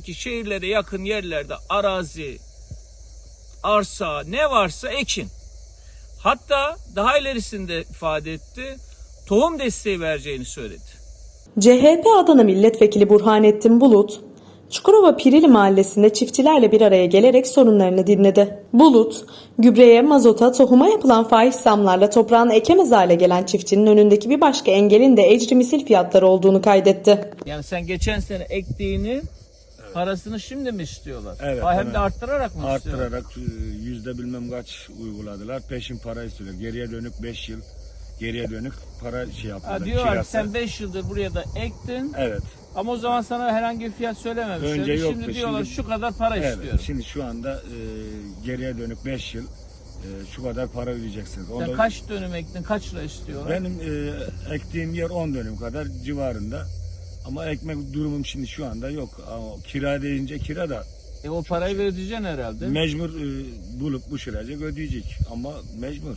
ki şehirlere yakın yerlerde arazi, arsa ne varsa ekin. Hatta daha ilerisinde ifade etti. Tohum desteği vereceğini söyledi. CHP Adana Milletvekili Burhanettin Bulut, Çukurova Pirili Mahallesi'nde çiftçilerle bir araya gelerek sorunlarını dinledi. Bulut, gübreye, mazota, tohuma yapılan fahiş zamlarla toprağını ekemez hale gelen çiftçinin önündeki bir başka engelin de ecri misil fiyatları olduğunu kaydetti. Yani sen geçen sene ektiğini parasını şimdi mi istiyorlar? Evet, Ha, Hem evet. de arttırarak mı istiyorlar? Arttırarak e, yüzde bilmem kaç uyguladılar. Peşin para istiyorlar. Geriye dönük 5 yıl geriye dönük para şey yapıyorlar. Ha, diyorlar ki sen 5 yıldır buraya da ektin Evet. ama o zaman sana herhangi bir fiyat söylememişler. Önce yoktu, Şimdi diyorlar şimdi- şu kadar para Evet. istiyorum. Şimdi şu anda e, geriye dönük 5 yıl e, şu kadar para ödeyeceksiniz. Sen Onda- kaç dönüm ektin kaç lira istiyorlar? Benim e, ektiğim yer 10 dönüm kadar civarında. Ama ekmek durumum şimdi şu anda yok. Ama kira deyince kira da E o parayı ödeyeceksin herhalde. mecbur e, bulup bu sürece ödeyecek. Ama mecbur.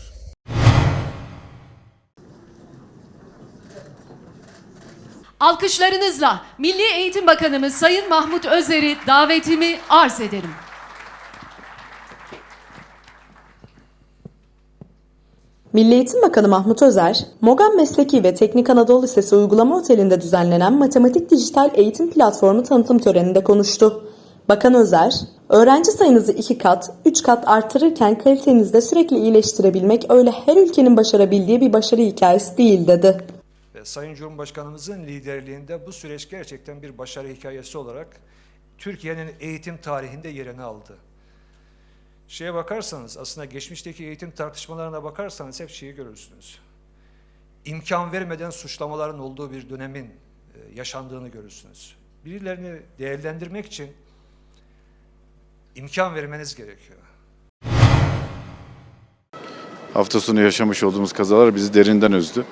Alkışlarınızla Milli Eğitim Bakanımız Sayın Mahmut Özer'i davetimi arz ederim. Milli Eğitim Bakanı Mahmut Özer, Mogan Mesleki ve Teknik Anadolu Lisesi Uygulama Oteli'nde düzenlenen Matematik Dijital Eğitim Platformu tanıtım töreninde konuştu. Bakan Özer, öğrenci sayınızı iki kat, üç kat artırırken kalitenizi de sürekli iyileştirebilmek öyle her ülkenin başarabildiği bir başarı hikayesi değil dedi. Sayın Cumhurbaşkanımızın liderliğinde bu süreç gerçekten bir başarı hikayesi olarak Türkiye'nin eğitim tarihinde yerini aldı. Şeye bakarsanız aslında geçmişteki eğitim tartışmalarına bakarsanız hep şeyi görürsünüz. İmkan vermeden suçlamaların olduğu bir dönemin e, yaşandığını görürsünüz. Birilerini değerlendirmek için imkan vermeniz gerekiyor. hafta sonu yaşamış olduğumuz kazalar bizi derinden üzdü.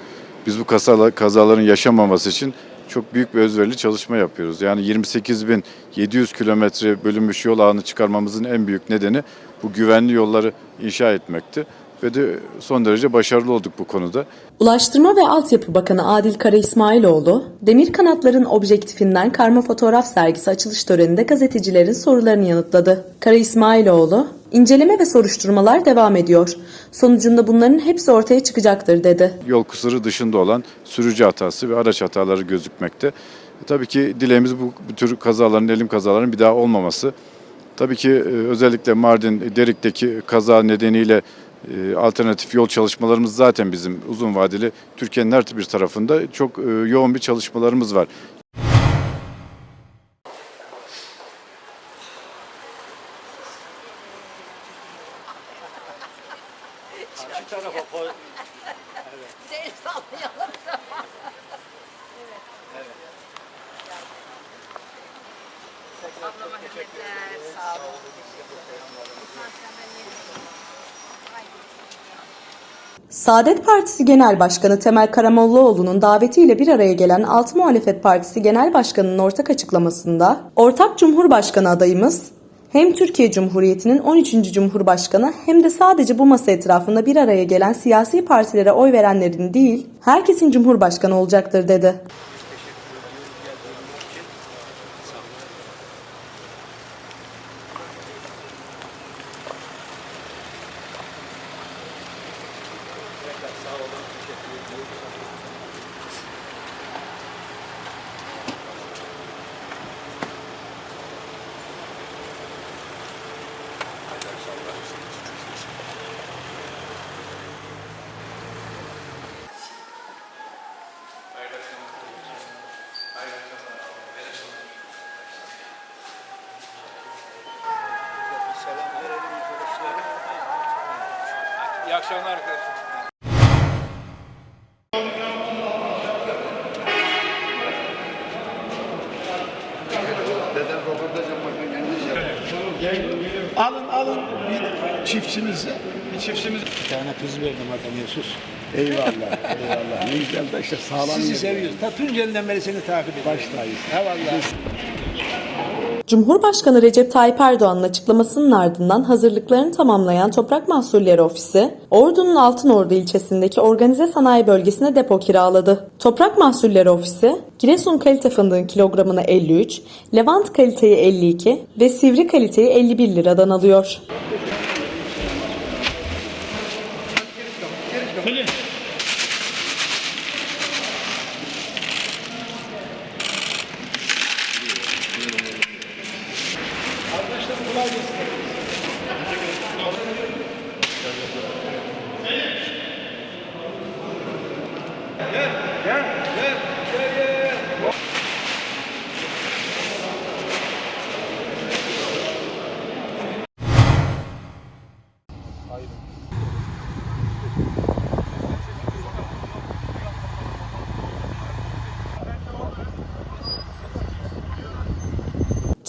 Biz bu kazalar, kazaların yaşanmaması için çok büyük bir özverili çalışma yapıyoruz. Yani 28.700 kilometre bölünmüş yol ağını çıkarmamızın en büyük nedeni bu güvenli yolları inşa etmekti. Ve de son derece başarılı olduk bu konuda. Ulaştırma ve Altyapı Bakanı Adil Kara İsmailoğlu, Demir Kanatların Objektifinden karma fotoğraf sergisi açılış töreninde gazetecilerin sorularını yanıtladı. Kara İsmailoğlu, inceleme ve soruşturmalar devam ediyor. Sonucunda bunların hepsi ortaya çıkacaktır dedi. Yol kusuru dışında olan sürücü hatası ve araç hataları gözükmekte. E, Tabii ki dileğimiz bu, bu tür kazaların, elim kazaların bir daha olmaması. Tabii ki e, özellikle Mardin Derik'teki kaza nedeniyle e, alternatif yol çalışmalarımız zaten bizim uzun vadeli Türkiye'nin her bir tarafında çok e, yoğun bir çalışmalarımız var. El sallayalım. Ablama hürmetler. Sağ olun. Saadet Partisi Genel Başkanı Temel Karamollaoğlu'nun davetiyle bir araya gelen Altı Muhalefet Partisi Genel Başkanı'nın ortak açıklamasında ortak Cumhurbaşkanı adayımız hem Türkiye Cumhuriyeti'nin 13. Cumhurbaşkanı hem de sadece bu masa etrafında bir araya gelen siyasi partilere oy verenlerin değil, herkesin Cumhurbaşkanı olacaktır dedi. İyi akşamlar arkadaşlar. Alın alın bir çiftçimize. Bir çiftçimiz. Bir tane kız verdim adamı sus. Eyvallah eyvallah. Ne güzel de işte sağlam. Sizi seviyoruz. Ta Tunceli'den beri seni takip ediyoruz. Baştayız. Eyvallah. Cumhurbaşkanı Recep Tayyip Erdoğan'ın açıklamasının ardından hazırlıklarını tamamlayan Toprak Mahsulleri Ofisi, Ordu'nun Altınordu ilçesindeki organize sanayi bölgesine depo kiraladı. Toprak Mahsulleri Ofisi, Giresun kalite fındığın kilogramını 53, Levant kaliteyi 52 ve Sivri kaliteyi 51 liradan alıyor. Kolay gelsin. Gel, gel, gel, gel, gel. Hayır.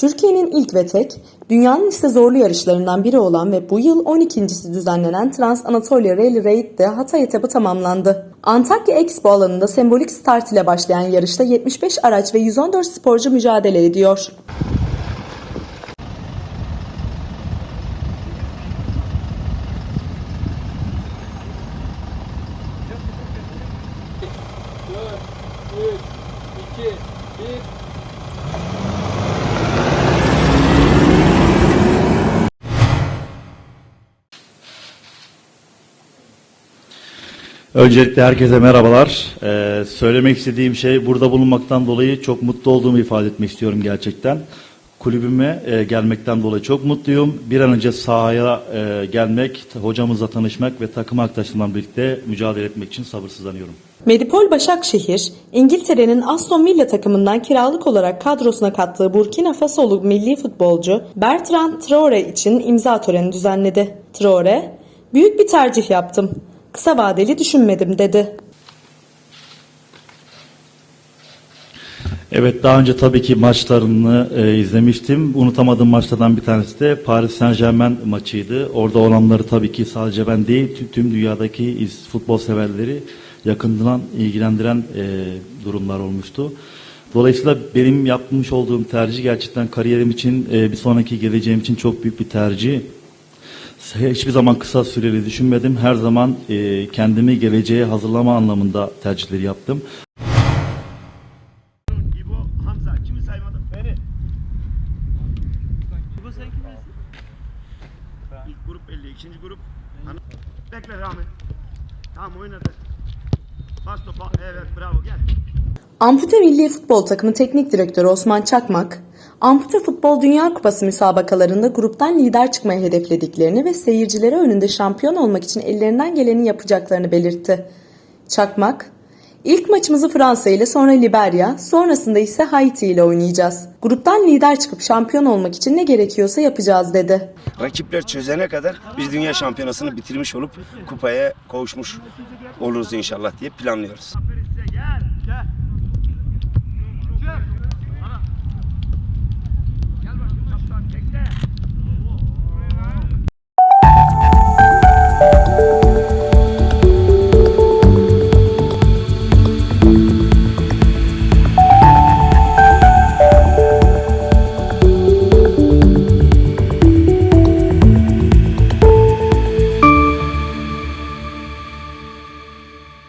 Türkiye'nin ilk ve tek, dünyanın ise zorlu yarışlarından biri olan ve bu yıl 12.si düzenlenen Trans Anatolia Rally Raid'de Hatay etabı tamamlandı. Antakya Expo alanında sembolik start ile başlayan yarışta 75 araç ve 114 sporcu mücadele ediyor. Öncelikle herkese merhabalar. Ee, söylemek istediğim şey burada bulunmaktan dolayı çok mutlu olduğumu ifade etmek istiyorum gerçekten. Kulübüme e, gelmekten dolayı çok mutluyum. Bir an önce sahaya e, gelmek, hocamızla tanışmak ve takım arkadaşlarımla birlikte mücadele etmek için sabırsızlanıyorum. Medipol Başakşehir, İngiltere'nin Aston Villa takımından kiralık olarak kadrosuna kattığı Burkina Fasolu milli futbolcu Bertrand Traore için imza töreni düzenledi. Traore, "Büyük bir tercih yaptım. Kısa vadeli düşünmedim." dedi. Evet daha önce tabii ki maçlarını e, izlemiştim. Unutamadığım maçlardan bir tanesi de Paris Saint Germain maçıydı. Orada olanları tabii ki sadece ben değil tüm, dünyadaki futbol severleri yakından ilgilendiren e, durumlar olmuştu. Dolayısıyla benim yapmış olduğum tercih gerçekten kariyerim için e, bir sonraki geleceğim için çok büyük bir tercih. Hiçbir zaman kısa süreli düşünmedim. Her zaman e, kendimi geleceğe hazırlama anlamında tercihleri yaptım. İbo, Hamza. Kimi saymadın? Beni. İbo sen kimsin? İlk grup belli. ikinci grup. Ana- Bekle Rami. Tamam oynadı. Bas topa. Evet bravo gel. Ampute Milli Futbol Takımı Teknik Direktörü Osman Çakmak, Ampute Futbol Dünya Kupası müsabakalarında gruptan lider çıkmayı hedeflediklerini ve seyircileri önünde şampiyon olmak için ellerinden geleni yapacaklarını belirtti. Çakmak, İlk maçımızı Fransa ile sonra Liberya, sonrasında ise Haiti ile oynayacağız. Gruptan lider çıkıp şampiyon olmak için ne gerekiyorsa yapacağız dedi. rakipler çözene kadar biz dünya şampiyonasını bitirmiş olup kupaya kavuşmuş oluruz inşallah diye planlıyoruz. Gel. Gel.